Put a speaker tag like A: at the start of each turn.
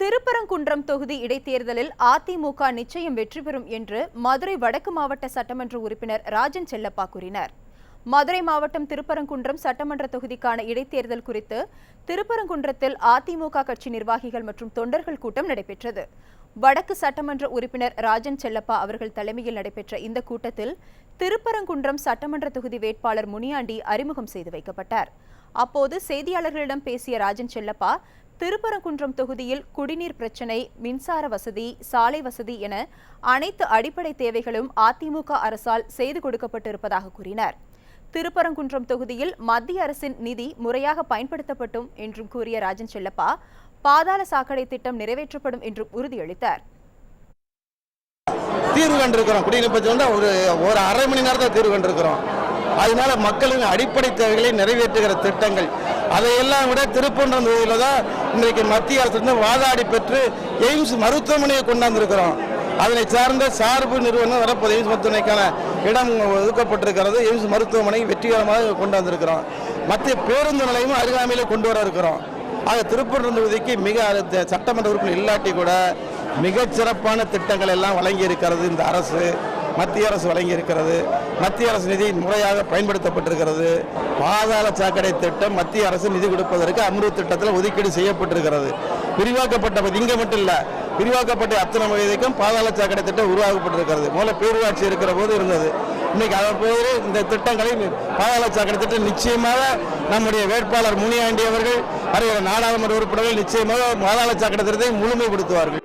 A: திருப்பரங்குன்றம் தொகுதி இடைத்தேர்தலில் அதிமுக நிச்சயம் வெற்றி பெறும் என்று மதுரை வடக்கு மாவட்ட சட்டமன்ற உறுப்பினர் ராஜன் செல்லப்பா கூறினார். மதுரை மாவட்டம் திருப்பரங்குன்றம் சட்டமன்ற தொகுதிக்கான இடைத்தேர்தல் குறித்து திருப்பரங்குன்றத்தில் அதிமுக கட்சி நிர்வாகிகள் மற்றும் தொண்டர்கள் கூட்டம் நடைபெற்றது. வடக்கு சட்டமன்ற உறுப்பினர் ராஜன் செல்லப்பா அவர்கள் தலைமையில் நடைபெற்ற இந்த கூட்டத்தில் திருப்பரங்குன்றம் சட்டமன்ற தொகுதி வேட்பாளர் முனியாண்டி அறிமுகம் செய்து வைக்கப்பட்டார். அப்போது செய்தியாளர்களிடம் பேசிய ராஜன் செல்லப்பா திருப்பரங்குன்றம் தொகுதியில் குடிநீர் பிரச்சினை மின்சார வசதி சாலை வசதி என அனைத்து அடிப்படை தேவைகளும் அதிமுக அரசால் செய்து கொடுக்கப்பட்டிருப்பதாக கூறினார். திருப்பரங்குன்றம் தொகுதியில் மத்திய அரசின் நிதி முறையாக பயன்படுத்தப்பட்டும் என்றும் கூறிய ராஜன் செல்லப்பா பாதாள சாக்கடை திட்டம் நிறைவேற்றப்படும் என்றும் உறுதியளித்தார்.
B: தீர்வு கண்டிருக்கிறோம். குடிநீர் பிரச்சனை வந்து ஒரு ஒரு அரை மணி நேரத்தில் தீர்வு கண்டிருக்கிறோம். அதனால மக்களின் அடிப்படை தேவைகளை நிறைவேற்றுகிற திட்டங்கள் அதையெல்லாம் விட திருப்பூர்ணம் தொகுதியில் தான் இன்றைக்கு மத்திய அரசு வாதாடி பெற்று எய்ம்ஸ் மருத்துவமனையை கொண்டாந்துருக்கிறோம். அதனை சார்ந்த சார்பு நிறுவனம் வரப்போது எய்ம்ஸ் மருத்துவமனைக்கான இடம் ஒதுக்கப்பட்டிருக்கிறது. எய்ம்ஸ் மருத்துவமனை வெற்றிகரமாக கொண்டாந்துருக்கிறோம். மத்திய பேருந்து நிலையமும் அருகாமையில் கொண்டு வர இருக்கிறோம். ஆக திருப்பூர் தொகுதிக்கு மிக சட்டமன்ற உறுப்பினர் இல்லாட்டி கூட மிகச்சிறப்பான திட்டங்கள் எல்லாம் வழங்கி இருக்கிறது இந்த அரசு. மத்திய அரசு வழங்கி இருக்கிறது மத்திய அரசு நிதி முறையாக பயன்படுத்தப்பட்டிருக்கிறது. பாதாள சாக்கடை திட்டம் மத்திய அரசு நிதி கொடுப்பதற்கு அம்ருத் திட்டத்தில் ஒதுக்கீடு செய்யப்பட்டிருக்கிறது. விரிவாக்கப்பட்ட இங்கே மட்டும் இல்லை விரிவாக்கப்பட்ட அத்தனை வயதுக்கும் பாதாள சாக்கடை திட்டம் உருவாக்கப்பட்டிருக்கிறது. முதல்ல பேரூராட்சி இருக்கிற போது இருந்தது. இன்னைக்கு அதன் போது இந்த திட்டங்களை பாதாள சாக்கடை திட்டம் நிச்சயமாக நம்முடைய வேட்பாளர் முனியாண்டி அவர்கள் வருகிற நாடாளுமன்ற உறுப்பினர்கள் நிச்சயமாக பாதாள சாக்கடை திட்டத்தை முழுமைப்படுத்துவார்கள்.